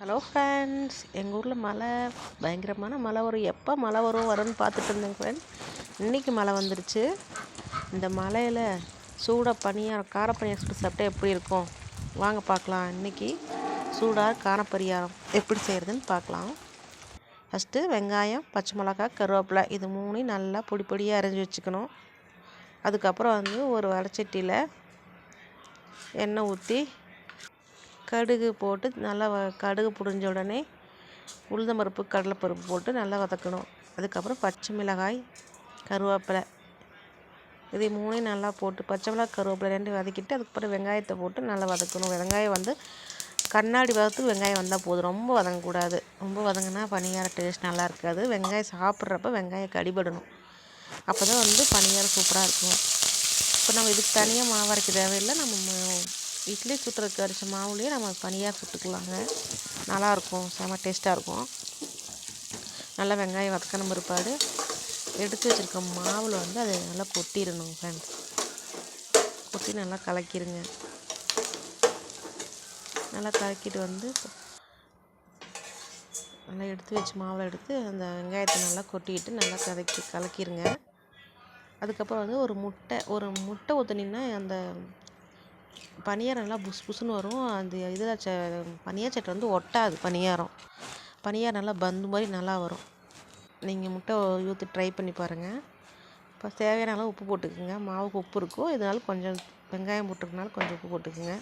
Hello friends எங்கள் ஊரில் மழை பயங்கரமான மழை வரும். எப்போ மழை வரும் வரும்னு பார்த்துட்டு இருந்தேங்க ஃப்ரெண்ட் இன்றைக்கி மழை வந்துருச்சு. இந்த மழையில் சூடாக பனியாரம் காரப்பனியாரம் சுட்டு சாப்பிட்டா எப்படி இருக்கும்? வாங்க பார்க்கலாம். இன்றைக்கி சூடாக காரப்பரியாரம் எப்படி செய்கிறதுன்னு பார்க்கலாம். ஃபஸ்ட்டு வெங்காயம் பச்சை மிளகா கருவேப்பிலை இது மூணையும் நல்லா பொடி பொடியாக அரைஞ்சி வச்சுக்கணும். அதுக்கப்புறம் வந்து ஒரு வடச்சட்டியில் எண்ணெய் ஊற்றி கடுகு போட்டு நல்லா வ கடுகு புரிஞ்ச உடனே உளுந்தம்பருப்பு கடலைப்பருப்பு போட்டு நல்லா வதக்கணும். அதுக்கப்புறம் பச்சை மிளகாய் கருவேப்பிலை. இதை மூணையும் நல்லா போட்டு பச்சை மிளகாய் கருவேப்பிலை ரெண்டு வதக்கிட்டு அதுக்கப்புறம் வெங்காயத்தை போட்டு நல்லா வதக்கணும். வெங்காயம் வந்து கண்ணாடி வதத்துக்கு வெங்காயம் வந்தால் போதும். ரொம்ப வதங்கக்கூடாது. ரொம்ப வதங்கினா பனியார டேஸ்ட் நல்லா இருக்காது. வெங்காயம் சாப்பிட்றப்ப வெங்காயம் கடிபடணும். அப்போ தான் வந்து பனியாரம் சூப்பராக இருக்கும். இப்போ நம்ம இதுக்கு தனியாக மாவரைக்கு தேவையில்லை. நம்ம இட்லி சுட்டுறதுக்கு அரிசி மாவுலேயே நம்ம பனியாக சுட்டுக்கலாங்க. நல்லாயிருக்கும் செம டேஸ்ட்டாக இருக்கும். நல்லா வெங்காயம் வதக்கணும் பிற்பாடு எடுத்து வச்சுருக்க மாவில் வந்து அதை நல்லா கொட்டிடணும் ஃப்ரெண்ட்ஸ் கொட்டி நல்லா கலக்கிடுங்க நல்லா கலக்கிட்டு வந்து நல்லா எடுத்து வச்சு மாவில் எடுத்து அந்த வெங்காயத்தை நல்லா கொட்டிக்கிட்டு நல்லா கலக்கி கலக்கிடுங்க அதுக்கப்புறம் வந்து ஒரு முட்டை ஒரு முட்டை ஊற்றுனீங்கன்னா அந்த பனியாரம் நல்லா புஸ் புஸ்ஸுன்னு வரும். அந்த இதில் ச பனியார சட்டை வந்து ஒட்டாது பனியாரம். பனியாரம் நல்லா பந்து மாதிரி நல்லா வரும். நீங்கள் முட்டை ஊற்றி ட்ரை பண்ணி பாருங்கள் இப்போ தேவையான அளவு உப்பு போட்டுக்கோங்க. மாவுக்கு உப்பு இருக்கும். இதனால கொஞ்சம் வெங்காயம் போட்டுருக்கனால கொஞ்சம் உப்பு போட்டுக்கோங்க.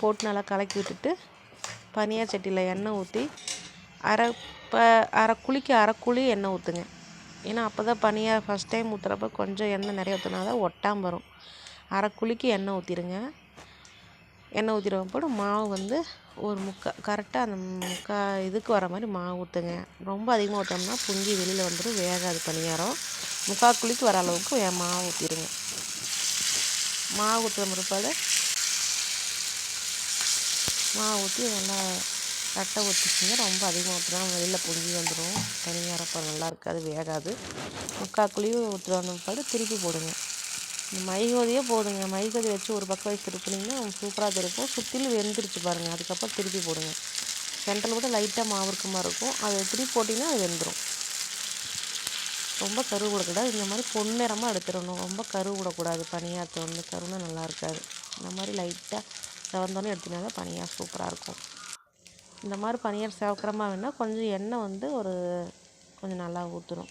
போட்டு நல்லா கலக்கி விட்டுட்டு பனியார் சட்டியில் எண்ணெய் ஊற்றி அரை இப்போ அரை குழிக்கு அரை குழி எண்ணெய் ஊற்றுங்க ஏன்னா அப்போ தான் பனியார் ஃபஸ்ட் டைம் ஊற்றுறப்ப கொஞ்சம் எண்ணெய் நிறைய ஊற்றினா தான் ஒட்டாமல் வரும். அரை குழிக்கு எண்ணெய் ஊற்றிடுங்க எண்ணெய் ஊற்றிடுவோம் போது மாவு வந்து ஒரு முக்கா கரெக்டாக அந்த முக்கா இதுக்கு வர மாதிரி மாவு ஊற்றுங்க ரொம்ப அதிகமாக ஊற்றோம்னா பொங்கி வெளியில் வந்துடும் வேகாது பணியாரம். முக்கால் குழிக்கு வர அளவுக்கு மாவு ஊற்றிடுங்க மாவு ஊற்றுற பிற்பாடு மாவு ஊற்றி நல்லா கரெக்டாக ஊற்றிச்சிங்க ரொம்ப அதிகமாக ஊற்றினா வெளியில் பொங்கி வந்துடும் பணியாரம் நல்லா இருக்காது வேகாது. முக்கால் குழியும் ஊற்றுற பிற்பாடு திருப்பி போடுங்க. மைகோதியே போதுங்க. மைகோதி வச்சு ஒரு பக்கம் வச்சு திருப்பினீங்கன்னா சூப்பராக திருப்போம். சுற்றிலும் வெந்துருச்சு பாருங்கள் அதுக்கப்புறம் திருப்பி போடுங்க. சென்டரில் கூட லைட்டாக மாவு இருக்க மாதிரி இருக்கும். அதை திருப்பி போட்டிங்கன்னா அது வெந்துடும் ரொம்ப கருவு விடக்கூடாது இந்த மாதிரி பொன்னிறமாக எடுத்துடணும். ரொம்ப கருவு விடக்கூடாது. பனியாரத்தை வந்து கருன்னா நல்லா இருக்காது. இந்த மாதிரி லைட்டாக செவந்தோன்னே எடுத்திங்கன்னா தான் பனியார் சூப்பராக இருக்கும். இந்த மாதிரி பனியார் சேவக்கிரமாக வேணால் கொஞ்சம் எண்ணெய் வந்து ஒரு கொஞ்சம் நல்லா ஊற்றணும்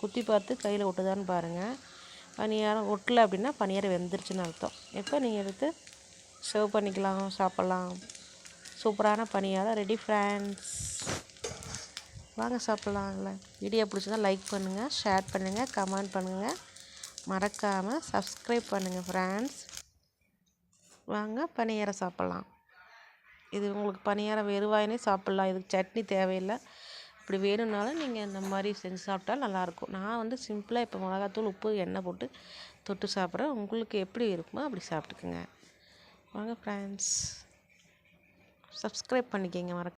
குத்தி பார்த்து கையில் விட்டுதான்னு பாருங்கள் பணியாரம் ஒட்டலை அப்படின்னா பணியாரம் வெந்துருச்சுன்னு அர்த்தம். இப்போ நீங்கள் எடுத்து சர்வ் பண்ணிக்கலாம் சாப்பிட்லாம். சூப்பரான பணியாரம் ரெடி ஃப்ரெண்ட்ஸ் வாங்க சாப்பிட்லாம்ல வீடியோ பிடிச்சதா லைக் பண்ணுங்கள் ஷேர் பண்ணுங்கள் கமெண்ட் பண்ணுங்கள் மறக்காமல் சப்ஸ்கிரைப் பண்ணுங்கள் ஃப்ரெண்ட்ஸ் வாங்க பணியாரம் சாப்பிட்லாம். இது உங்களுக்கு பணியாரம் வெறுவாயினே சாப்பிட்லாம். இதுக்கு சட்னி தேவையில்லை. அப்படி வேணும்னாலும் நீங்கள் இந்த மாதிரி செஞ்சு சாப்பிட்டா நல்லாயிருக்கும். நான் வந்து சிம்பிளாக இப்போ மிளகாத்தூள் உப்பு எண்ணெய் போட்டு தொட்டு சாப்பிட்றேன். உங்களுக்கு எப்படி இருக்குமோ அப்படி சாப்பிட்டுக்குங்க. வாங்க ஃப்ரெண்ட்ஸ் சப்ஸ்கிரைப் பண்ணிக்கோங்க மறக்க